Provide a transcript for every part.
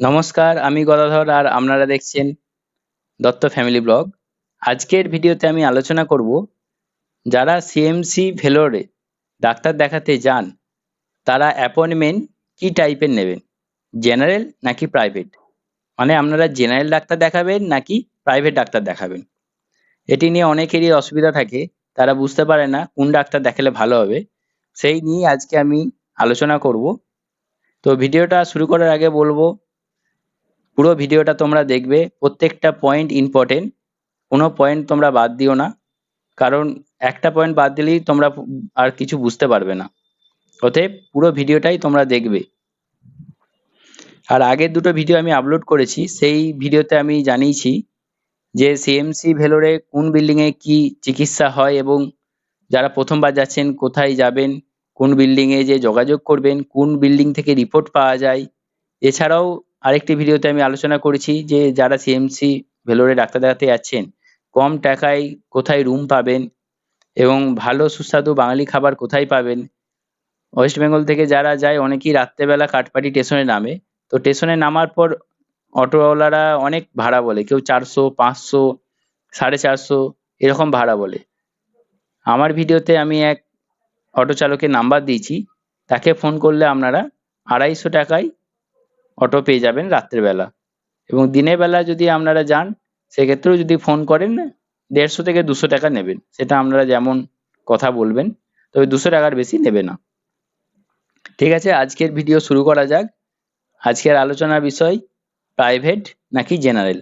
নমস্কার, আমি গদাধর আর আপনারা দেখছেন দত্ত ফ্যামিলি ব্লগ। আজকের ভিডিওতে আমি আলোচনা করব, যারা সিএমসি ভেলোরে ডাক্তার দেখাতে যান, তারা অ্যাপয়েন্টমেন্ট কি টাইপের নেবেন? জেনারেল নাকি প্রাইভেট? মানে আপনারা জেনারেল ডাক্তার দেখাবেন নাকি প্রাইভেট ডাক্তার দেখাবেন? এটি নিয়ে অনেকেরই অসুবিধা থাকে, তারা বুঝতে পারে না কোন ডাক্তার দেখালে ভালো হবে। সেই নিয়ে আজকে আমি আলোচনা করব। তো ভিডিওটা শুরু করার আগে বলব পুরো ভিডিওটা তোমরা দেখবে, প্রত্যেকটা পয়েন্ট ইম্পর্টেন্ট কোনো পয়েন্ট তোমরা বাদ দিও না, কারণ একটা পয়েন্ট বাদ দিলেই তোমরা আর কিছু বুঝতে পারবে না। অতএব পুরো ভিডিওটাই তোমরা দেখবে। আর আগের দুটো ভিডিও আমি আপলোড করেছি, সেই ভিডিওতে আমি জানিয়েছি যে সিএমসি ভেলোরে কোন বিল্ডিংয়ে কি চিকিৎসা হয় এবং যারা প্রথমবার যাচ্ছেন কোথায় যাবেন, কোন বিল্ডিংয়ে যে যোগাযোগ করবেন, কোন বিল্ডিং থেকে রিপোর্ট পাওয়া যায়। এছাড়াও আরেকটি ভিডিওতে আমি আলোচনা করেছি যে যারা সিএমসি ভেলোরে ডাক্তার দেখাতে যাচ্ছেন, কম টাকায় কোথায় রুম পাবেন এবং ভালো সুস্বাদু বাঙালি খাবার কোথায় পাবেন? ওয়েস্ট বেঙ্গল থেকে যারা যায়, অনেকেই রাত্রেবেলা কাঠপাটি স্টেশনে নামে। তো স্টেশনে নামার পর অটোওয়ালারা অনেক ভাড়া বলে, কেউ চারশো, পাঁচশো, সাড়ে চারশো, এরকম ভাড়া বলে। আমার ভিডিওতে আমি এক অটো চালকের নাম্বার দিয়েছি, তাকে ফোন করলে আপনারা আড়াইশো টাকায় অটো পেয়ে যাবেন রাত্রেবেলা এবং দিনের বেলা যদি আপনারা যান, সেক্ষেত্রেও যদি ফোন করেন, দেড়শো থেকে দুশো টাকা নেবেন। সেটা আপনারা যেমন কথা বলবেন, তবে দুশো টাকার বেশি নেবে না। ঠিক আছে, আজকের ভিডিও শুরু করা যাক। আজকের আলোচনার বিষয় প্রাইভেট নাকি জেনারেল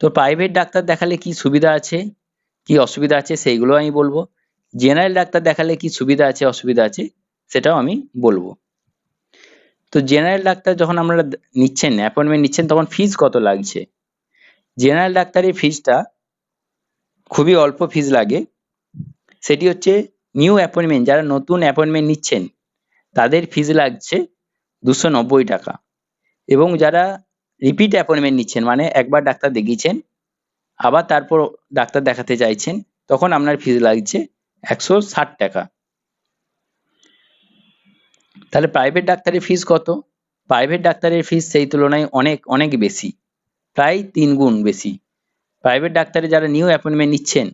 তো প্রাইভেট ডাক্তার দেখালে কি সুবিধা আছে, কি অসুবিধা আছে সেইগুলো আমি বলব। জেনারেল ডাক্তার দেখালে কি সুবিধা আছে, অসুবিধা আছে, সেটাও আমি বলব। তো জেনারেল ডাক্তার যখন আপনারা নিচ্ছেন অ্যাপয়েন্টমেন্ট নিচ্ছেন, তখন ফিজ কত লাগছে? জেনারেল ডাক্তারের ফিজটা খুবই অল্প ফিজ লাগে। সেটি হচ্ছে নিউ অ্যাপয়েন্টমেন্ট যারা নতুন অ্যাপয়েন্টমেন্ট নিচ্ছেন, তাদের ফিজ লাগছে দুশো নব্বই টাকা। এবং যারা রিপিট অ্যাপয়েন্টমেন্ট নিচ্ছেন মানে একবার ডাক্তার দেখিয়েছেন, আবার তারপর ডাক্তার দেখাতে চাইছেন, তখন আপনার ফিজ লাগছে একশো ষাট টাকা। তাহলে প্রাইভেট ডাক্তারের ফিস কত? প্রাইভেট ডাক্তারের ফিস সেই তুলনায় অনেক অনেক বেশি। প্রায় তিন গুণ বেশি। প্রাইভেট ডাক্তারে যারা নিউ অ্যাপয়েন্টমেন্ট নিচ্ছেন,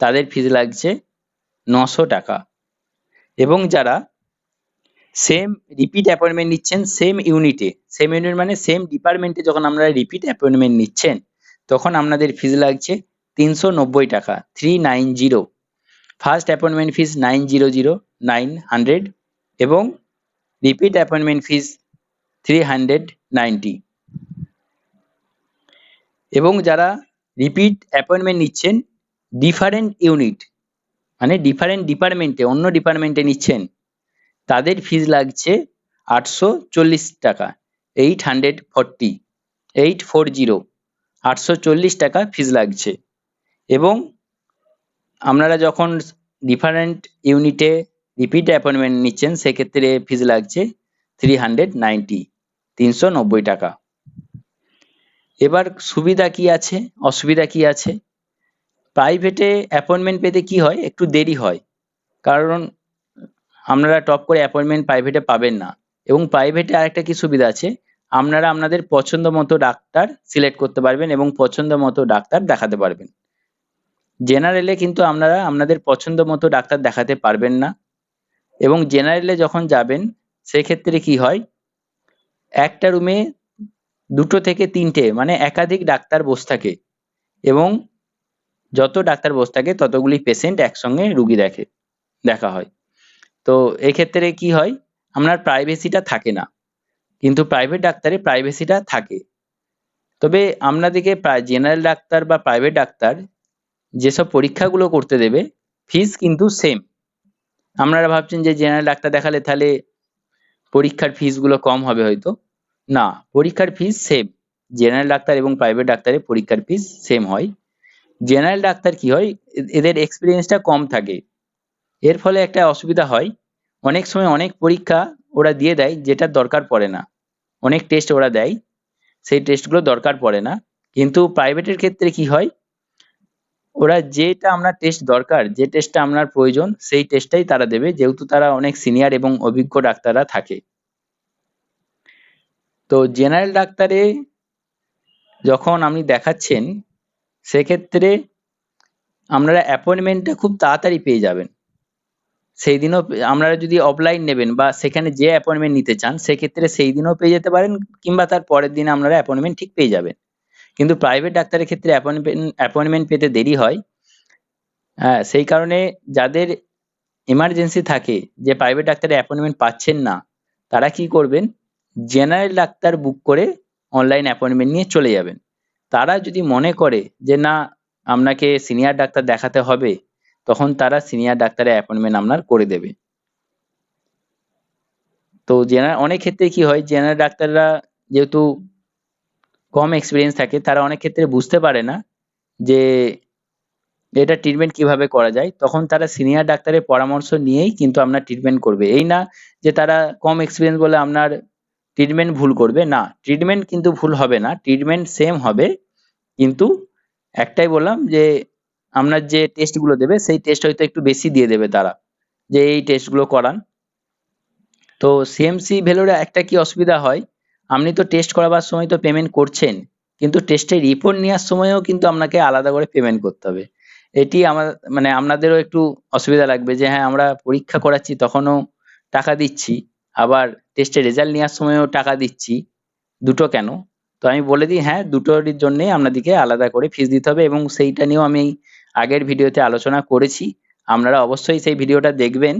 তাদের ফিজ লাগছে নশো টাকা। এবং যারা সেম রিপিট অ্যাপয়েন্টমেন্ট নিচ্ছেন সেম ইউনিটে সেম ইউনিট মানে সেম ডিপার্টমেন্টে যখন আপনারা রিপিট অ্যাপয়েন্টমেন্ট নিচ্ছেন, তখন আপনাদের ফিজ লাগছে তিনশো নব্বই টাকা three nine zero first appointment fees nine zero zero nine hundred এবং repeat appointment fees three hundred ninety এবং যারা রিপিট অ্যাপয়েন্টমেন্ট নিচ্ছেন ডিফারেন্ট ইউনিট মানে ডিফারেন্ট ডিপার্টমেন্টে অন্য ডিপার্টমেন্টে নিচ্ছেন, তাদের ফিজ লাগছে আটশো চল্লিশ টাকা eight hundred forty eight four zero আটশো চল্লিশ টাকা ফিজ লাগছে। এবং আপনারা যখন ডিফারেন্ট ইউনিটে রিপিট অ্যাপয়েন্টমেন্ট নিচ্ছেন, সেক্ষেত্রে ফিজ লাগছে থ্রি হান্ড্রেড নাইনটি তিনশো নব্বই টাকা। এবার সুবিধা কি আছে, অসুবিধা কি আছে? প্রাইভেটে অ্যাপয়েন্টমেন্ট পেতে কি হয়, একটু দেরি হয়। কারণ আপনারা টপ করে অ্যাপয়েন্টমেন্ট প্রাইভেটে পাবেন না। এবং প্রাইভেটে আরেকটা কি সুবিধা আছে, আপনারা আপনাদের পছন্দ মতো ডাক্তার সিলেক্ট করতে পারবেন এবং পছন্দ মতো ডাক্তার দেখাতে পারবেন। জেনারেলে কিন্তু আপনারা আপনাদের পছন্দ মতো ডাক্তার দেখাতে পারবেন না। এবং জেনারেলে যখন যাবেন, সেক্ষেত্রে কি হয়? একটা রুমে দুটো থেকে তিনটে মানে একাধিক ডাক্তার বসে থাকে এবং যত ডাক্তার বসে থাকে, ততগুলি পেশেন্ট একসঙ্গে রুগী দেখে, দেখা হয়। তো এক্ষেত্রে কি হয়? আপনার প্রাইভেসিটা থাকে না, কিন্তু প্রাইভেট ডাক্তারে প্রাইভেসিটা থাকে। তবে আপনাদেরকে জেনারেল ডাক্তার বা প্রাইভেট ডাক্তার যেসব পরীক্ষাগুলো করতে দেবে ফিস কিন্তু সেম আপনারা ভাবছেন যে জেনারেল ডাক্তার দেখালে তাহলে পরীক্ষার ফিসগুলো কম হবে হয়তো। না, পরীক্ষার ফিস সেম জেনারেল ডাক্তার এবং প্রাইভেট ডাক্তারের পরীক্ষার ফিস সেম হয়। জেনারেল ডাক্তার কি হয়? এদের এক্সপিরিয়েন্সটা কম থাকে। এর ফলে একটা অসুবিধা হয়। অনেক সময় অনেক পরীক্ষা ওরা দিয়ে দেয় যেটা দরকার পড়ে না। অনেক টেস্ট ওরা দেয়। সেই টেস্টগুলো দরকার পড়ে না। কিন্তু প্রাইভেটের ক্ষেত্রে কি হয়? ওরা যেটা আপনার টেস্ট দরকার, যে টেস্টটা আপনার প্রয়োজন, সেই টেস্টটাই তারা দেবে। যেহেতু তারা অনেক সিনিয়র এবং অভিজ্ঞ ডাক্তাররা থাকে। তো জেনারেল ডাক্তারে যখন আপনি দেখাচ্ছেন, সেক্ষেত্রে আপনারা অ্যাপয়েন্টমেন্টটা খুব তাড়াতাড়ি পেয়ে যাবেন। সেই দিনও আপনারা যদি অফলাইন নেবেন বা সেখানে যে অ্যাপয়েন্টমেন্ট নিতে চান, সেক্ষেত্রে সেই দিনও পেয়ে যেতে পারেন, কিংবা তার পরের দিন আপনারা অ্যাপয়েন্টমেন্ট ঠিক পেয়ে যাবেন। কিন্তু প্রাইভেট ডাক্তারের ক্ষেত্রে অ্যাপয়েন্টমেন্ট অ্যাপয়েন্টমেন্ট পেতে দেরি হয়। হ্যাঁ সেই কারণে যাদের এমার্জেন্সি থাকে, যে প্রাইভেট ডাক্তারের অ্যাপয়েন্টমেন্ট পাচ্ছেন না, তারা কি করবেন? জেনারেল ডাক্তার বুক করে অনলাইন অ্যাপয়েন্টমেন্ট নিয়ে চলে যাবেন। তারা যদি মনে করে যে, না, আপনাকে সিনিয়র ডাক্তার দেখাতে হবে তখন তারা সিনিয়র ডাক্তারের অ্যাপয়েন্টমেন্ট আপনার করে দেবে। তো জেনারেল অনেক ক্ষেত্রে কি হয় জেনারেল ডাক্তাররা যেহেতু কম এক্সপিরিয়েন্স থাকে, তারা অনেক ক্ষেত্রে বুঝতে পারে না যে এটা ট্রিটমেন্ট কীভাবে করা যায়। তখন তারা সিনিয়র ডাক্তারের পরামর্শ নিয়েই কিন্তু আপনার ট্রিটমেন্ট করবে। এই না যে তারা কম এক্সপিরিয়েন্স বলে আপনার ট্রিটমেন্ট ভুল করবে, না। ট্রিটমেন্ট কিন্তু ভুল হবে না ট্রিটমেন্ট সেম হবে। কিন্তু একটাই বললাম যে আপনার যে টেস্টগুলো দেবে, সেই টেস্ট হয়তো একটু বেশি দিয়ে দেবে তারা যে এই টেস্টগুলো করান। তো সিএমসি ভেলোরে একটা কি অসুবিধা হয়? আপনি তো টেস্ট করাবার সময় তো পেমেন্ট করছেন, কিন্তু টেস্টের রিপোর্ট নেওয়ার সময়ও কিন্তু আপনাকে আলাদা করে পেমেন্ট করতে হবে। এটি আমার মানে আপনাদেরও একটু অসুবিধা লাগবে যে হ্যাঁ আমরা পরীক্ষা করাচ্ছি তখনও টাকা দিচ্ছি, আবার টেস্টের রেজাল্ট নেওয়ার সময়ও টাকা দিচ্ছি, দুটো কেন? তো আমি বলে দিই হ্যাঁ দুটোর জন্যই আপনাদেরকে আলাদা করে ফিস দিতে হবে এবং সেইটা নিয়েও আমি আগের ভিডিওতে আলোচনা করেছি। আপনারা অবশ্যই সেই ভিডিওটা দেখবেন।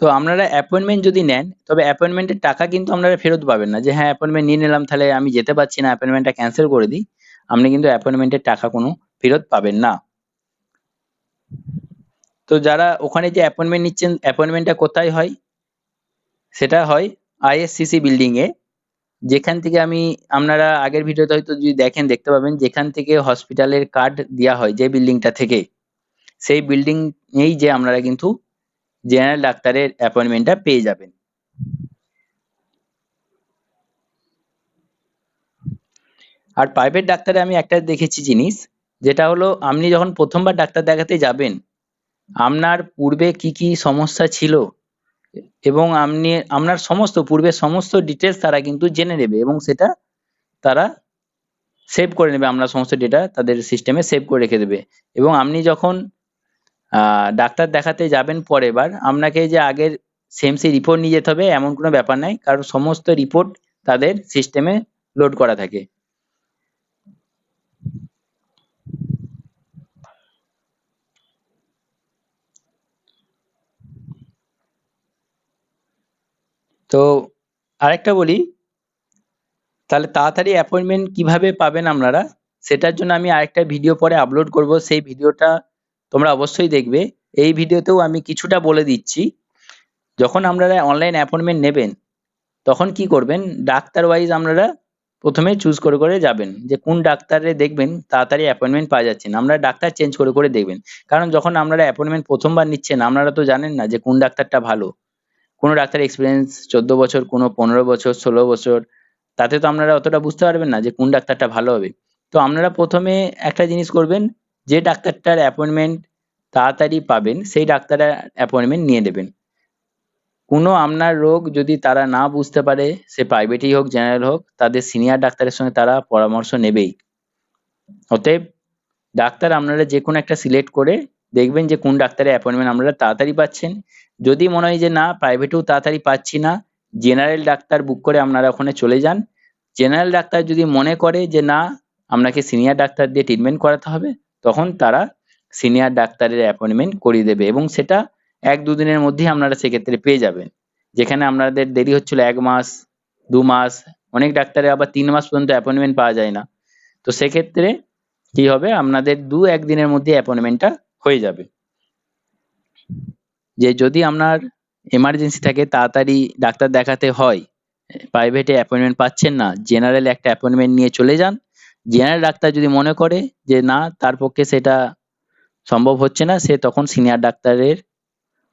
তো আপনারা অ্যাপয়েন্টমেন্ট যদি নেন, তবে অ্যাপয়েন্টমেন্টের টাকা কিন্তু আপনারা ফেরত পাবেন না। যে হ্যাঁ অ্যাপয়েন্টমেন্ট নিয়ে নিলাম, তাহলে আমি যেতে পারছি না অ্যাপয়েন্টমেন্টটা ক্যান্সেল করে দিই। আপনি কিন্তু অ্যাপয়েন্টমেন্টের টাকা কোনো ফেরত পাবেন না। তো যারা ওখানে যে অ্যাপয়েন্টমেন্ট নিচ্ছেন অ্যাপয়েন্টমেন্টটা কোথায় হয়? সেটা হয় আইএসসিসি বিল্ডিং এ। যেখান থেকে আমি, আপনারা আগের ভিডিওতে হয়তো যদি দেখেন, দেখতে পাবেন, যেখান থেকে হসপিটালের কার্ড দেওয়া হয়, যে বিল্ডিংটা থেকে। সেই বিল্ডিং এই যে আপনারা কিন্তু জেনারেল ডাক্তারের অ্যাপয়েন্টমেন্টটা পেয়ে যাবেন। আর প্রাইভেট ডাক্তারে আমি একটা দেখেছি জিনিস, যেটা হলো আপনি যখন প্রথমবার ডাক্তার দেখাতে যাবেন, আপনার পূর্বে কি কি সমস্যা ছিল এবং আপনি, আপনার সমস্ত পূর্বে সমস্ত ডিটেলস তারা কিন্তু জেনে নেবে এবং সেটা তারা সেভ করে নেবে, আপনার সমস্ত ডেটা তাদের সিস্টেমে সেভ করে রেখে দেবে। এবং আপনি যখন ডাক্তার দেখাতে যাবেন পরের বার। আপনাকে যে আগের সেম রিপোর্ট নিয়ে যেতে হবে, এমন কোনো ব্যাপার নাই। কারণ সমস্ত রিপোর্ট তাদের সিস্টেমে লোড করা থাকে। তো আরেকটা বলি, তাহলে তাড়াতাড়ি অ্যাপয়েন্টমেন্ট কীভাবে পাবেন আপনারা? সেটার জন্য আমি আরেকটা ভিডিও পরে আপলোড করব। সেই ভিডিওটা তোমরা অবশ্যই দেখবে। এই ভিডিওতেও আমি কিছুটা বলে দিচ্ছি। যখন আপনারা অনলাইন অ্যাপয়েন্টমেন্ট নেবেন, তখন কি করবেন? ডাক্তার ওয়াইজ আপনারা প্রথমে চুজ করে করে যাবেন যে কোন ডাক্তারে দেখবেন তাড়াতাড়ি অ্যাপয়েন্টমেন্ট পাওয়া যাচ্ছে না। আপনারা ডাক্তার চেঞ্জ করে করে দেখবেন। কারণ যখন আপনারা অ্যাপয়েন্টমেন্ট প্রথমবার নিচ্ছেন, আপনারা তো জানেন না যে কোন ডাক্তারটা ভালো। কোনো ডাক্তার এক্সপিরিয়েন্স চোদ্দ বছর, কোনো পনেরো বছর, ষোলো বছর, তাতে তো আপনারা অতটা বুঝতে পারবেন না যে কোন ডাক্তারটা ভালো হবে। তো আপনারা প্রথমে একটা জিনিস করবেন যে ডাক্তারটার অ্যাপয়েন্টমেন্ট তাড়াতাড়ি পাবেন, সেই ডাক্তারের অ্যাপয়েন্টমেন্ট নিয়ে নেবেন। কোনো আপনার রোগ যদি তারা না বুঝতে পারে, সে প্রাইভেটই হোক জেনারেল হোক, তাদের সিনিয়র ডাক্তারের সঙ্গে তারা পরামর্শ নেবেই। অতএব ডাক্তার আপনারা যে কোনো একটা সিলেক্ট করে দেখবেন যে কোন ডাক্তারের অ্যাপয়েন্টমেন্ট আপনারা তাড়াতাড়ি পাচ্ছেন। যদি মনে হয় যে না প্রাইভেটেও তাড়াতাড়ি পাচ্ছি না জেনারেল ডাক্তার বুক করে আপনারা ওখানে চলে যান। জেনারেল ডাক্তার যদি মনে করে যে না, আপনাকে সিনিয়র ডাক্তার দিয়ে ট্রিটমেন্ট করাতে হবে তখন তারা সিনিয়র ডাক্তারের অ্যাপয়েন্টমেন্ট করিয়ে দেবে এবং সেটা এক দুদিনের মধ্যেই আপনারা সেক্ষেত্রে পেয়ে যাবেন। যেখানে আপনাদের দেরি হচ্ছিল এক মাস, দু মাস, অনেক ডাক্তারের আবার তিন মাস পর্যন্ত অ্যাপয়েন্টমেন্ট পাওয়া যায় না। তো সেক্ষেত্রে কি হবে? আপনাদের দু একদিনের মধ্যে অ্যাপয়েন্টমেন্টটা হয়ে যাবে। যে যদি আপনার এমার্জেন্সি থাকে, তাড়াতাড়ি ডাক্তার দেখাতে হয় প্রাইভেটে অ্যাপয়েন্টমেন্ট পাচ্ছেন না জেনারেল একটা অ্যাপয়েন্টমেন্ট নিয়ে চলে যান জেনারেল ডাক্তার যদি মনে করে যে না, তার পক্ষে সেটা সম্ভব হচ্ছে না, সে তখন সিনিয়র ডাক্তারের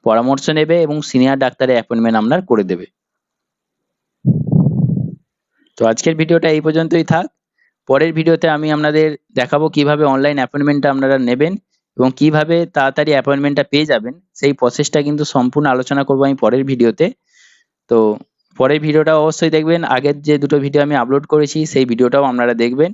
পরামর্শ নেবে এবং সিনিয়র ডাক্তারের অ্যাপয়েন্টমেন্ট আপনার করে দেবে। তো আজকের ভিডিওটা এই পর্যন্তই থাক। পরের ভিডিওতে আমি আপনাদের দেখাবো কীভাবে অনলাইন অ্যাপয়েন্টমেন্টটা আপনারা নেবেন এবং কীভাবে তাড়াতাড়ি অ্যাপয়েন্টমেন্টটা পেয়ে যাবেন। সেই প্রসেসটা কিন্তু সম্পূর্ণ আলোচনা করব আমি পরের ভিডিওতে। তো পরের ভিডিওটা অবশ্যই দেখবেন। আগের যে দুটো ভিডিও আমি আপলোড করেছি, সেই ভিডিওটাও আপনারা দেখবেন।